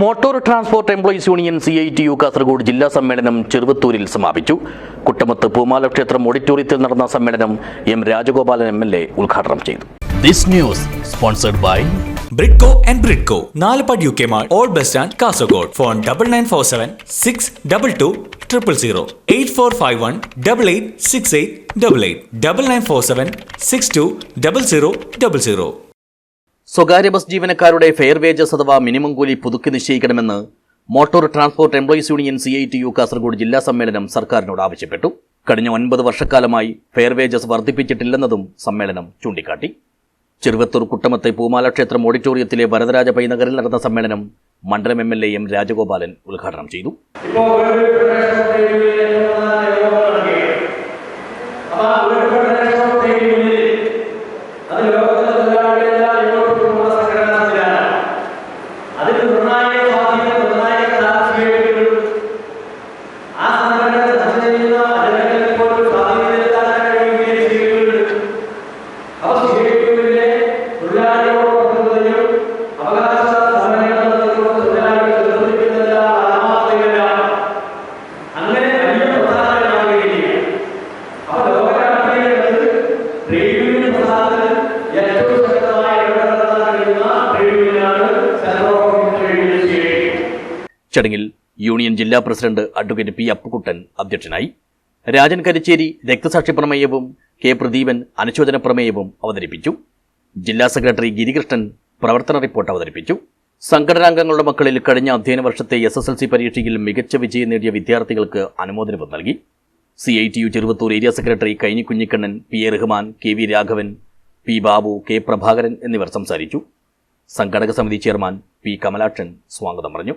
Motor transport employees union C I T U Kasaragod ജില്ലാ സമ്മേളനം ചെറുവത്തൂരിൽ സമാപിച്ചു. കുട്ടമത്ത് പൂമാല ക്ഷേത്രം ഓഡിറ്റോറിയത്തിൽ നടന്ന സമ്മേളനം M Rajagopalan M L A ഉദ്ഘാടനം ചെയ്തു. This news sponsored by Bridco and Bridco Nalupad U K mall old bus stand Kasaragod. Phone double nine four seven six double two triple zero eight four five one double eight six eight double eight double nine four seven six two double zero double zero സ്വകാര്യ bus ജീവനക്കാരുടെ fair wages അഥവാ minimum കൂലി പുതുക്കി നിശ്ചയിക്കണമെന്ന് motor transport employees union C I T U Kasaragod ജില്ലാ സമ്മേളനം സർക്കാരിനോട് ആവശ്യപ്പെട്ടു. കഴിഞ്ഞ ഒൻപത് വർഷക്കാലമായി ഫെയർ വേജസ് വർദ്ധിപ്പിച്ചിട്ടില്ലെന്നതും സമ്മേളനം ചൂണ്ടിക്കാട്ടി. ചെറുവത്തൂർ കുട്ടമത്തെ പൂമാല ക്ഷേത്രം ഓഡിറ്റോറിയത്തിലെ വരദരാജ പൈനഗറിൽ നടന്ന സമ്മേളനം മണ്ഡലം M L A M Rajagopalan ഉദ്ഘാടനം ചെയ്തു. ചടങ്ങിൽ യൂണിയൻ ജില്ലാ പ്രസിഡന്റ് അഡ്വക്കേറ്റ് പി അപ്പുക്കുട്ടൻ അധ്യക്ഷനായി രാജൻ കരിച്ചേരി രക്തസാക്ഷി പ്രമേയവും കെ പ്രദീപൻ അനുശോചന പ്രമേയവും അവതരിപ്പിച്ചു. ജില്ലാ സെക്രട്ടറി ഗിരികൃഷ്ണൻ പ്രവർത്തന റിപ്പോർട്ട് അവതരിപ്പിച്ചു. സംഘടനാംഗങ്ങളുടെ മക്കളിൽ കഴിഞ്ഞ അധ്യയന വർഷത്തെ എസ് എസ് എൽ സി പരീക്ഷയിൽ മികച്ച വിജയം നേടിയ വിദ്യാർത്ഥികൾക്ക് അനുമോദനവും നൽകി. C I T U Cheruvathur area secretary Kaini Kunhikannan P A Rahman K V Raghavan P Babu K Prabhakaran എന്നിവർ സംസാരിച്ചു. സംഘടക സമിതി ചെയർമാൻ പി കമലാക്ഷൻ സ്വാഗതം പറഞ്ഞു.